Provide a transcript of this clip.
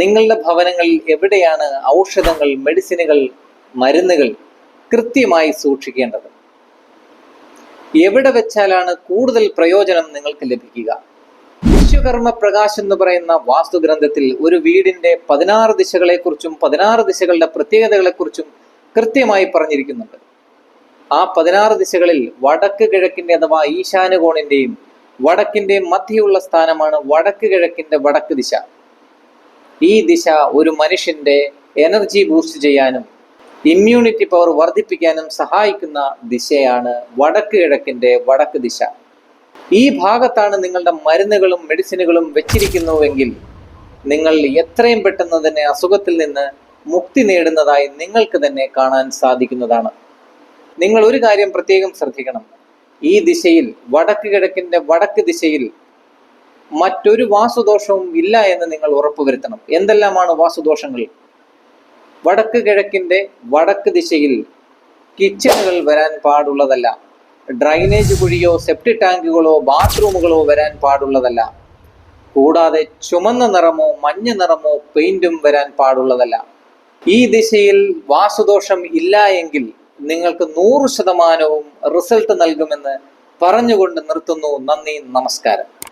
നിങ്ങളുടെ ഭവനങ്ങളിൽ എവിടെയാണ് ഔഷധങ്ങൾ മെഡിസിനുകൾ മരുന്നുകൾ കൃത്യമായി സൂക്ഷിക്കേണ്ടത്? എവിടെ വെച്ചാലാണ് കൂടുതൽ പ്രയോജനം നിങ്ങൾക്ക് ലഭിക്കുക? വിശ്വകർമ്മ പ്രകാശ് എന്ന് പറയുന്ന വാസ്തുഗ്രന്ഥത്തിൽ ഒരു വീടിന്റെ പതിനാറ് ദിശകളെക്കുറിച്ചും പതിനാറ് ദിശകളുടെ പ്രത്യേകതകളെക്കുറിച്ചും കൃത്യമായി പറഞ്ഞിരിക്കുന്നുണ്ട്. ആ പതിനാറ് ദിശകളിൽ വടക്ക് കിഴക്കിന്റെ അഥവാ ഈശാനുകോണിന്റെയും വടക്കിന്റെയും മധ്യയുള്ള സ്ഥാനമാണ് വടക്ക് കിഴക്കിന്റെ വടക്ക് ദിശ. ഈ ദിശ ഒരു മനുഷ്യന്റെ എനർജി ബൂസ്റ്റ് ചെയ്യാനും ഇമ്മ്യൂണിറ്റി പവർ വർദ്ധിപ്പിക്കാനും സഹായിക്കുന്ന ദിശയാണ് വടക്ക് കിഴക്കിന്റെ വടക്ക് ദിശ. ഈ ഭാഗത്താണ് നിങ്ങളുടെ മരുന്നുകളും മെഡിസിനുകളും വെച്ചിരിക്കുന്നുവെങ്കിൽ നിങ്ങൾ എത്രയും പെട്ടെന്ന് തന്നെ അസുഖത്തിൽ നിന്ന് മുക്തി നേടുന്നതായി നിങ്ങൾക്ക് തന്നെ കാണാൻ സാധിക്കുന്നതാണ്. നിങ്ങൾ ഒരു കാര്യം പ്രത്യേകം ശ്രദ്ധിക്കണം. ഈ ദിശയിൽ വടക്ക് കിഴക്കിന്റെ വടക്ക് ദിശയിൽ മറ്റൊരു വാസുദോഷവും ഇല്ല എന്ന് നിങ്ങൾ ഉറപ്പുവരുത്തണം. എന്തെല്ലാമാണ് വാസുദോഷങ്ങൾ? വടക്ക് കിഴക്കിന്റെ വടക്ക് ദിശയിൽ കിച്ചണുകൾ വരാൻ പാടുള്ളതല്ല. ഡ്രൈനേജ് കുഴിയോ സെപ്റ്റി ടാങ്കുകളോ ബാത്റൂമുകളോ വരാൻ പാടുള്ളതല്ല. കൂടാതെ ചുമന്ന നിറമോ മഞ്ഞ നിറമോ പെയിന്റും വരാൻ പാടുള്ളതല്ല. ഈ ദിശയിൽ വാസുദോഷം ഇല്ല എങ്കിൽ നിങ്ങൾക്ക് നൂറ് ശതമാനവും റിസൾട്ട് നൽകുമെന്ന് പറഞ്ഞുകൊണ്ട് നിർത്തുന്നു. നന്ദി നമസ്കാരം.